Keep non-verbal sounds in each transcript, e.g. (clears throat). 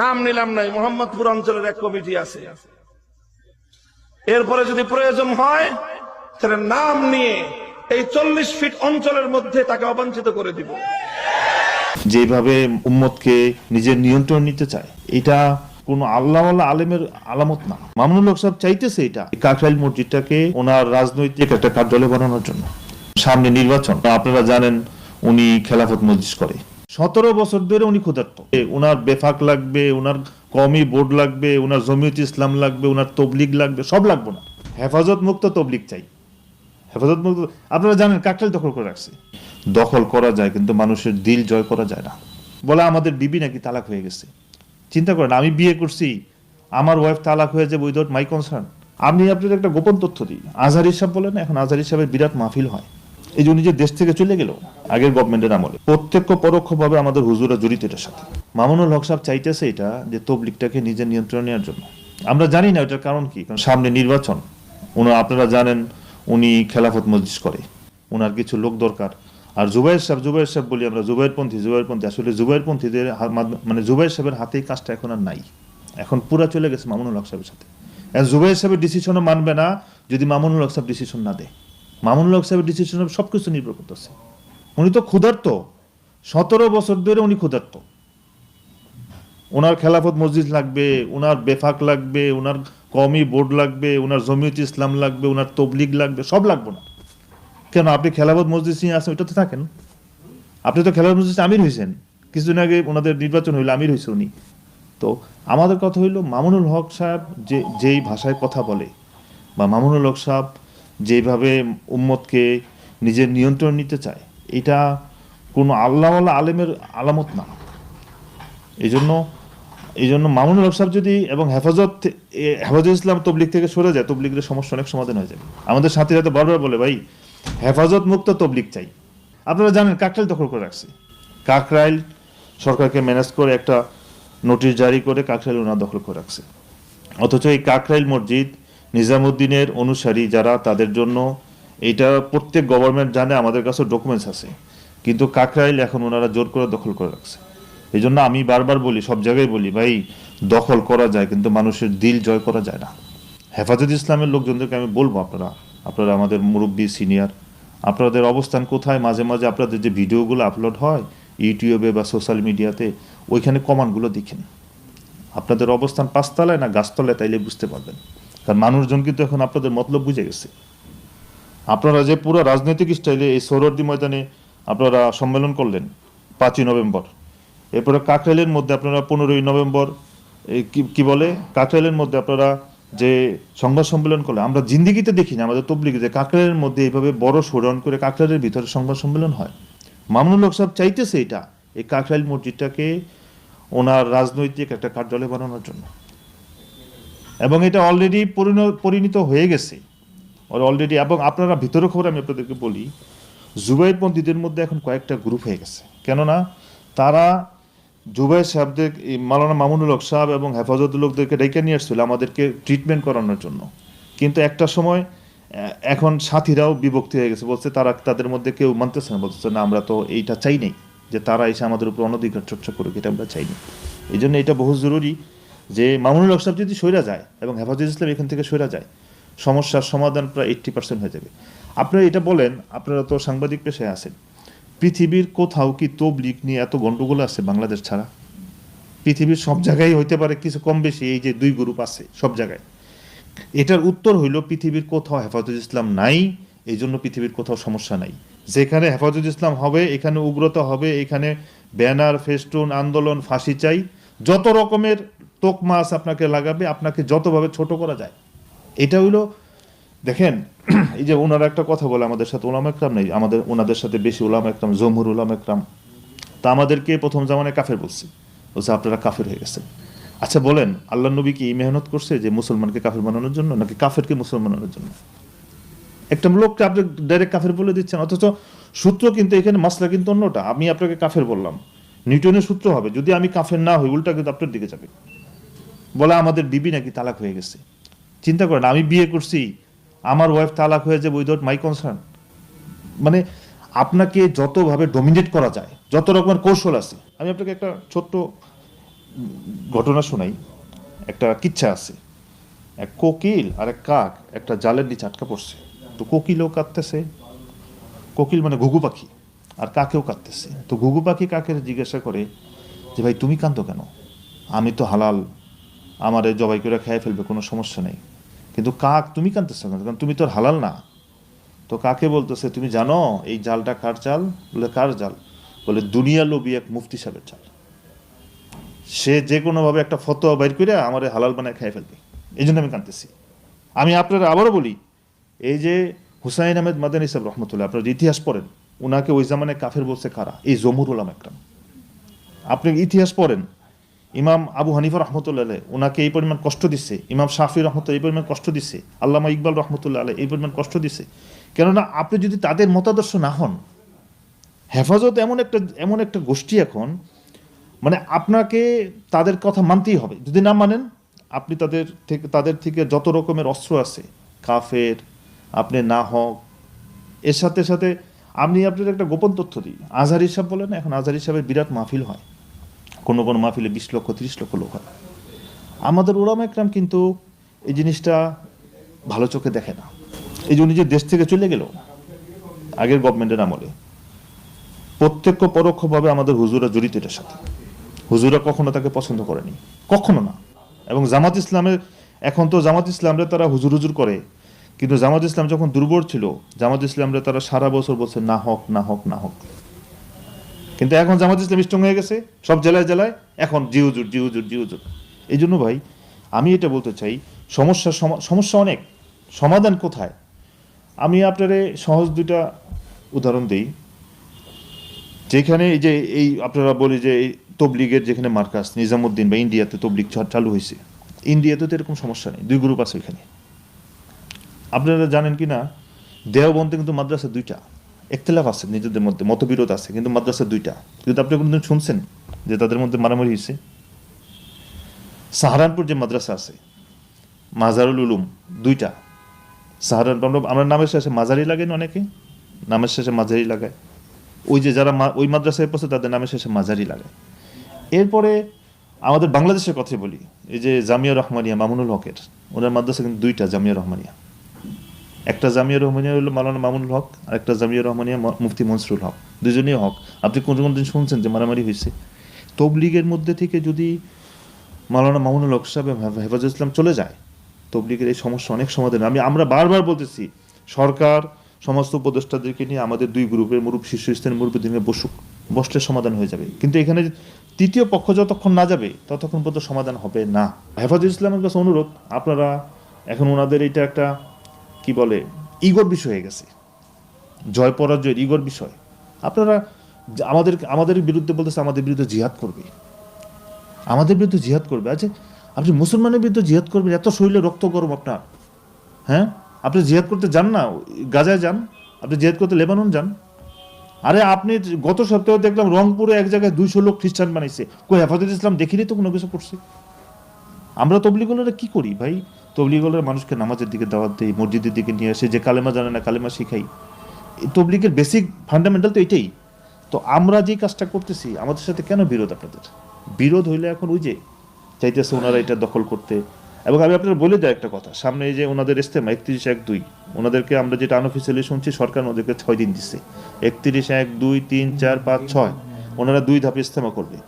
নাম নিলাম নাই, মোহাম্মদপুর অঞ্চলের এক কমিটি আছে। এরপরে যদি প্রয়োজন হয়, তাহলে নাম নিয়ে এই চল্লিশ ফিট অঞ্চলের মধ্যে তাকে অবাঞ্ছিত করে দিব। যেভাবে উম্মতকে নিজের নিয়ন্ত্রণ নিতে চায়, এটা কোন আল্লাহ আলেমের আলামত না। মামুনুল হক সাহেব চাইতেছে এটা কাকরাইল মসজিদটাকে ওনার রাজনৈতিক একটা কার্যালয় বানানোর জন্য। সামনে নির্বাচন, আপনারা জানেন উনি খেলাফত মসজিদ করে। সতেরো বছর ধরে উনি ক্ষুধার্ত। ওনার বেফাক লাগবে ওনার কমি বোর্ড লাগবে ওনার জমিয়ত ইসলাম লাগবে ওনার তবলিগ লাগবে, সব লাগবে না হেফাজত মুক্ত তবলিগ চাই। হেফাজত মুক্ত আপনারা জানেন কাকরাইল দখল করে রাখছে। দখল করা যায়, কিন্তু মানুষের দিল জয় করা যায় না। বলে আমাদের বিবি নাকি তালাক হয়ে গেছে। চিন্তা করেন, আমি বিয়ে করছি, আমার ওয়াইফ তালাক হয়ে যাবে উইদাউট মাই কনসার্ন আমি আপনাদের একটা গোপন তথ্য দিই। আজহার হিসাব বলেন, এখন আজহার হিসাবে বিরাট মাহফিল হয়। এই যে উনি যে দেশ থেকে চলে গেল, আগের গভর্নমেন্টের আমলে। প্রত্যক্ষ পরোক্ষভাবে আমাদের হুজুরা জড়িত এটার সাথে। মামুনুল হক সাহেব চাইতেছে এটা, যে তবলিকটাকে নিজের নিয়ন্ত্রণে নেওয়ার জন্য। আমরা জানি না এটার কারণ কি, কারণ সামনে নির্বাচন। উনি, আপনারা জানেন, উনি খেলাফত মসজিদ করে। ওনার কিছু লোক দরকার। আর জুবাইর সাহেব জুবাইর সাহেব বলি আমরা জুবাইর পন্থী জুবাইর পন্থী আসলে জুবাইর পন্থীদের মানে জুবাইর সাহেবের হাতেই কাজটা এখন আর নাই। এখন পুরা চলে গেছে মামুনুল হক সাহেবের সাথে। জুবাইর সাহেবের ডিসিশনও মানবে না, যদি মামুনুল হক সাহেব ডিসিশন না দেয়। মামুনুল হক সাহেবের ডিসিশন সব কিছু নির্ভর করতেছে। উনি তো ক্ষুধার্ত। সতেরো বছর ধরে উনি ক্ষুধার্ত। ওনার খেলাফত মসজিদ লাগবে ওনার বেফাক লাগবে ওনার কমি বোর্ড লাগবে ওনার জমিয়ত ইসলাম লাগবে ওনার তবলিগ লাগবে, সব লাগবে না কেন, আপনি খেলাফত মসজিদ নিয়ে আসেন, ওইটাতে থাকেন? আপনি তো খেলাফত মসজিদ আমির হয়েছেন কিছুদিন আগে ওনাদের নির্বাচন হইল, আমির হয়েছে উনি। তো আমাদের কথা হইল, মামুনুল হক সাহেব যে, যেই ভাষায় কথা বলে বা মামুনুল হক সাহেব যেভাবে উম্মতকে নিজের নিয়ন্ত্রণ নিতে চায়, এটা কোনো আল্লাহ আলেমের আলামত না। এই জন্য এই জন্য মামুনুল হক সাহেব যদি এবং হেফাজত হেফাজত ইসলাম তবলিক থেকে সরে যায়, তবলিগের সমস্যা অনেক সমাধান হয়ে যাবে। আমাদের সাথে তো বারবার বলে, ভাই, হেফাজত মুক্ত তবলিক চাই। আপনারা জানেন, কাকরাইল দখল করে রাখছে। কাকরাইল সরকারকে ম্যানেজ করে একটা নোটিশ জারি করে কাকরাইল ওনা দখল করে রাখছে। অথচ এই কাকরাইল মসজিদ নিজামুদ্দিনের অনুসারী যারা তাদের জন্য এটা প্রত্যেক গভর্নমেন্ট জানে, আমাদের কাছে ডকুমেন্টস আছে। কিন্তু কাকরাইল এখন ওনারা জোর করে দখল করে রাখছে। এই জন্য আমি বারবার বলি, সব জায়গায় বলি, ভাই, দখল করা যায়, কিন্তু মানুষের দিল জয় করা যায় না। হেফাজত ইসলামের লোকজনদেরকে আমি বলব আপনারা আপনারা আমাদের মুরব্বী সিনিয়র আপনাদের অবস্থান কোথায়? মাঝে মাঝে আপনাদের যে ভিডিওগুলো আপলোড হয়, ইউটিউবে বা সোশ্যাল মিডিয়াতে ওইখানে কমান্ডগুলো দেখেন। আপনাদের অবস্থান পাঁচতলায় না গাছতলায় তাইলে বুঝতে পারবেন। কারণ মানুষজন কিন্তু এখন আপনাদের মতলব বুঝে গেছে। আপনারা যে পুরো রাজনৈতিক স্টাইলে এই সৌরদ্দি ময়দানে আপনারা সম্মেলন করলেন পাঁচই নভেম্বর, এরপরে কাকরাইলের মধ্যে আপনারা পনেরোই নভেম্বর কি- বলে? কাকরাইলের মধ্যে আপনারা যে সংবাদ সম্মেলন করলে আমরা জিন্দিগিতে দেখি না আমাদের তবলিগিতে কাকরাইলের মধ্যে এইভাবে বড় শোডাউন করে কাকরাইলের ভিতরে সংবাদ সম্মেলন হয়। মামুনুল হক সাহেব চাইতেছে এটা, এই কাকরাইল মসজিদটাকে ওনার রাজনৈতিক একটা কার্যালয় বানানোর জন্য। এবং এটা অলরেডি পরিণত হয়ে গেছে। অলরেডি এবং আপনারা ভিতরে খবর আমি আপনাদেরকে বলি জুবাইরপন্থীদের মধ্যে এখন কয়েকটা গ্রুপ হয়ে গেছে। কেননা, তারা জুবাই সাহেবদের মালানা মামুনুল হক সাহেব এবং হেফাজত লোকদেরকে ডেকে নিয়ে আসছিল আমাদেরকে ট্রিটমেন্ট করানোর জন্য। কিন্তু একটা সময় এখন সাথীরাও বিভক্তি হয়ে গেছে। বলছে তারা, তাদের মধ্যে কেউ মানতেছে না। বলতেছে, না, আমরা তো এইটা চাই নাই যে তারা এসে আমাদের উপর অনধিকার চর্চা করুক, এটা আমরা চাইনি এই জন্য এটা বহু জরুরি। যে মামুনুল হক সাহেব যদি সইরা যায় এবং হেফাজত ইসলাম এখান থেকে সইরা যায়, সমস্যার সমাধান প্রায় এইট্টি পার্সেন্ট হয়ে যাবে। আপনারা এটা বলেন, আপনারা তো সাংবাদিক পেশায় আছেন। পৃথিবীর কোথাও কি তবলিক নিয়ে এত গন্ডগোল আছে বাংলাদেশ ছাড়া? পৃথিবীর সব জায়গায় হইতে পারে কিছু কম বেশি, এই যে দুই গ্রুপ আছে সব জায়গায়। এটার উত্তর হইল পৃথিবীর কোথাও হেফাজত ইসলাম নাই, এই জন্য পৃথিবীর কোথাও সমস্যা নাই। যেখানে হেফাজত ইসলাম হবে, এখানে উগ্রতা হবে, এখানে ব্যানার, ফেস্টুন, আন্দোলন, ফাঁসি চাই, যত রকমের তোকমা আছে আপনাকে লাগাবে, আপনাকে যতভাবে ছোট করা যায়। এটা হইল, দেখেন, (clears throat) এই যে ওনারা একটা কথা বলে আমাদের সাথে ওলামা একরাম নেই, আমাদের ওনাদের সাথে বেশি ওলামা একরাম, জমহুর ওলামা একরাম। তা আমাদেরকে প্রথম জামানায় কাফের বলছি, বলছে আপনারা কাফের হয়ে গেছেন। আচ্ছা বলেন, আল্লাহ নবী কি মেহনত করছে যে মুসলমানকে কাফের বানানোর জন্য, নাকি কাফেরকে মুসলমান বানানোর জন্য? একটা লোককে আপনি ডাইরেক্ট কাফের বলে দিচ্ছেন, অথচ সূত্র কিন্তু এখানে, মাসলা কিন্তু অন্যটা। আমি আপনাকে কাফের বললাম। নিউটনের সূত্র হবে, যদি আমি কাফের না হই, উল্টা কিন্তু আপনার দিকে যাবে। বলে আমাদের বিবি নাকি তালাক হয়ে গেছে। চিন্তা করেন, আমি বিয়ে করছি, আমার ওয়াইফ তালাক হয়ে যাবে উইদাউট মাই কনসার্ন মানে আপনাকে যতভাবে ডমিনেট করা যায়, যত রকমের কৌশল আছে। আমি আপনাকে একটা ছোট্ট ঘটনা শোনাই। একটা কিচ্ছা আছে। এক কোকিল আর এক কাক একটা জালের নিচে আটকা পড়ছে। তো কোকিলও কাঁদতেছে। কোকিল মানে ঘুঘু পাখি, আর কাকেও কাঁদতেছে। তো ঘুঘু পাখি কাকের জিজ্ঞাসা করে যে, ভাই, তুমি কাঁদো কেন? আমি তো হালাল আমারে জবাই করে খেয়ে ফেলবে, কোনো সমস্যা নেই। কিন্তু কাক, তুমি কাঁদতেছো কেন? কারণ তুমি তো আর হালাল না। তো কাকে বলতেছে, তুমি জানো, এই জালটা কার জাল? বলে, কার জাল? বলে, দুনিয়া লোবি এক মুফতি সাহেবের জাল। সে যে কোনোভাবে একটা ফতোয়া বাইর করে আমার হালাল বানায় খেয়ে ফেলবে। এই জন্য আমি কাঁদতেছি। আমি আপনারা আবারও বলি, এই যে হুসাইন আহমেদ মাদানী সাহেব রহমতুল্লাহ, আপনার ইতিহাস পড়েন ওনাকে ওই জামানে কাফের বলছে কারা? এই জমুর উলাম একরাম। আপনি ইতিহাস পড়েন ইমাম আবু হানিফা রহমতুল্লাহ আলাই ওনাকে এই পরিমাণ কষ্ট দিচ্ছে ইমাম শাফি রহমতুল্লাহ এই পরিমাণ কষ্ট দিচ্ছে আল্লামা ইকবাল রহমতুল্লাহ আলাই এই পরিমাণ কষ্ট দিচ্ছে কেননা আপনি যদি তাদের মতাদর্শ না হন, হেফাজত এমন একটা এমন একটা গোষ্ঠী এখন মানে আপনাকে তাদের কথা মানতেই হবে। যদি না মানেন, আপনি তাদের থেকে তাদের থেকে যত রকমের অস্ত্র আছে, কাফের, আপনি না হক, এর সাথে সাথে আপনি আপনার একটা গোপন তথ্য দিই। আজহার হিসাব বলেন, এখন আজহার হিসাবের বিরাট মাহফিল হয়। কোনো কোনো মাহফিলে বিশ লক্ষ, তিরিশ লক্ষ লোক হয়। আমাদের ওরাম একরাম কিন্তু এই জিনিসটা ভালো চোখে দেখে না। এই জন্য যে দেশ থেকে চলে গেল, আগের গভর্নমেন্টের আমলে, প্রত্যক্ষ পরোক্ষভাবে আমাদের হুজুরা জড়িত এটার সাথে। হুজুরা কখনো তাকে পছন্দ করেনি, কখনো না। এবং জামাত ইসলামের, এখন তো জামাত ইসলামরা তারা হুজুর হুজুর করে, কিন্তু জামাত ইসলাম যখন দুর্বল ছিল, জামাত ইসলামরা তারা সারা বছর বলছে, না হক না হক না হক। কিন্তু এখন জামাত ইসলাম স্ট্রং হয়ে গেছে, সব জেলায় জেলায়। এখন জি হুজুর জি হুজুর জি হুজুর। এই জন্য ভাই, আমি এটা বলতে চাই, সমস্যা সমস্যা অনেক। সমাধান কোথায়? আমি আপনারে সহজ দুইটা উদাহরণ দিই। যেখানে এই যে, এই আপনারা বলি যে, এই তবলিগের যেখানে মার্কাস নিজামুদ্দিন বা ইন্ডিয়াতে তবলিগ চালু হয়েছে ইন্ডিয়াতে তো এরকম সমস্যা নেই, দুই গ্রুপ আছে এখানে। আপনারা জানেন কি না দেওবন্দে কিন্তু মাদ্রাসা দুইটা। একতলাফ আছে, নিজেদের মধ্যে, মতবিরোধ আছে, কিন্তু মাদ্রাসা দুইটা। কিন্তু আপনি কোনোদিন শুনছেন যে তাদের মধ্যে মারামারি হয়েছে? সাহারানপুর যে মাদ্রাসা আছে, মাজারুল উলুম, দুইটা। সাহারানপুর আমরা- নামের শেষে মাজারি লাগেন অনেকে? নামের শেষে মাঝারি লাগায়। ওই যে যারা ওই মাদ্রাসায় পড়ছে, তাদের নামের শেষে মাঝারি লাগায়। এরপরে আমাদের বাংলাদেশের কথা বলি, এই যে জামিয়া রহমানিয়া, মামুনুল হকের। ওনার মাদ্রাসা কিন্তু দুইটা, জামিয়া রহমানিয়া। একটা জামিয়া রহমানিয়া হলো মালানা মামুনুল হক, আর একটা জামিয়া রহমানিয়া মুফতি মনসুরুল হক। দুজনেই হক। আপনি কোন কোন দিন শুনছেন যে মারামারি হয়েছে? তবলিগের মধ্যে থেকে যদি মালানা মামুনুল হক সাহেব হেফাজ ইসলাম চলে যায়, তবলিগের এই সমস্যা অনেক সমাধান আমি, আমরা বারবার বলতেছি, সরকার, সমস্ত উপদেষ্টাদেরকে নিয়ে আমাদের দুই গ্রুপের মুরুব শীর্ষস্থানীয় মুরব্বীদের নিয়ে বসুক, বসলে সমাধান হয়ে যাবে। কিন্তু এখানে তৃতীয় পক্ষ যতক্ষণ না যাবে, ততক্ষণ পর্যন্ত সমাধান হবে না। হেফাজুল ইসলামের কাছে অনুরোধ, আপনারা এখন ওনাদের এটা একটা কি বলে, ইগোর বিষয় হয়ে গেছে। জয় পরাজয়ের ইগোর বিষয়। আপনারা আমাদের আমাদের বিরুদ্ধে বলতেছে, আমাদের বিরুদ্ধে জিহাদ করবে। আমাদের বিরুদ্ধে জিহাদ করবে। আচ্ছা আপনি মুসলমানের বিরুদ্ধে জিহাদ করবেন, এত শরীরে রক্ত গরম আপনার। হ্যাঁ? আপনি জিহাদ করতে যান না, গাজায় যান। আপনি জিহাদ করতে লেবানন যান। আরে আপনি গত সপ্তাহে দেখলাম রংপুরে এক জায়গায় দুইশো লোক খ্রিস্টান বানাইছে। কই হেফাজত ইসলাম দেখিনি তো কোনো কিছু করছে। আমরা তবলিগুলোরা কি করি ভাই? তবলিগুলোর মানুষকে নামাজের দিকে দাওয়াত দেই, মসজিদের দিকে নিয়ে আসে, যে কালেমা জানে না কালেমা শিখাই। তবলিগের বেসিক ফান্ডামেন্টাল তো এটাই। তো আমরা যে কাজটা করতেছি, আমাদের সাথে কেন বিরোধ আপনাদের? বিরোধ হইলে এখন ওই যে চাইতেছে ওনারা এটা দখল করতে। এবং আমি আপনার বলে দেয় একটা কথা, সামনে এই যে ওনাদের ইস্তেমা একত্রিশ এক দুই, ওনাদেরকে আমরা যেটা আনঅফিসিয়ালি শুনছি, সরকার ওদেরকে ছয় দিন দিচ্ছে একত্রিশ এক দুই, তিন, চার, পাঁচ, ছয়, ওনারা দুই ধাপে ইস্তেমা করবে,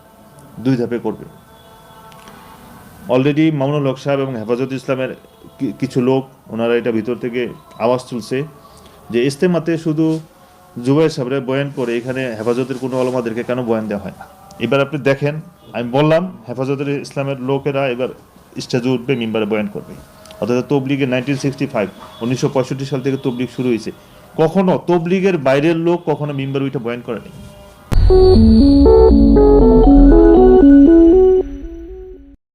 দুই ধাপে করবে। অলরেডি মামুনুল হক সাহেব এবং হেফাজত ইসলামের কিছু লোক, ওনারা এটা ভিতর থেকে আওয়াজ তুলছে যে ইস্তেমাতে শুধু জুবাই সাহেবরা বয়ান করে, এখানে হেফাজতের কোনো আলমাদেরকে কেন বয়ান দেওয়া হয় না? এবার আপনি দেখেন, আমি বললাম, হেফাজতের ইসলামের লোকেরা এবার স্টেজে উঠবে, মেম্বারে বয়ান করবে। অর্থাৎ তবলিগের নাইনটিন সিক্সটি ফাইভ, উনিশশো পঁয়ষট্টি সাল থেকে তবলিগ শুরু হয়েছে। কখনো তবলিগের বাইরের লোক কখনো মেম্বার উঠে বয়ান করেনি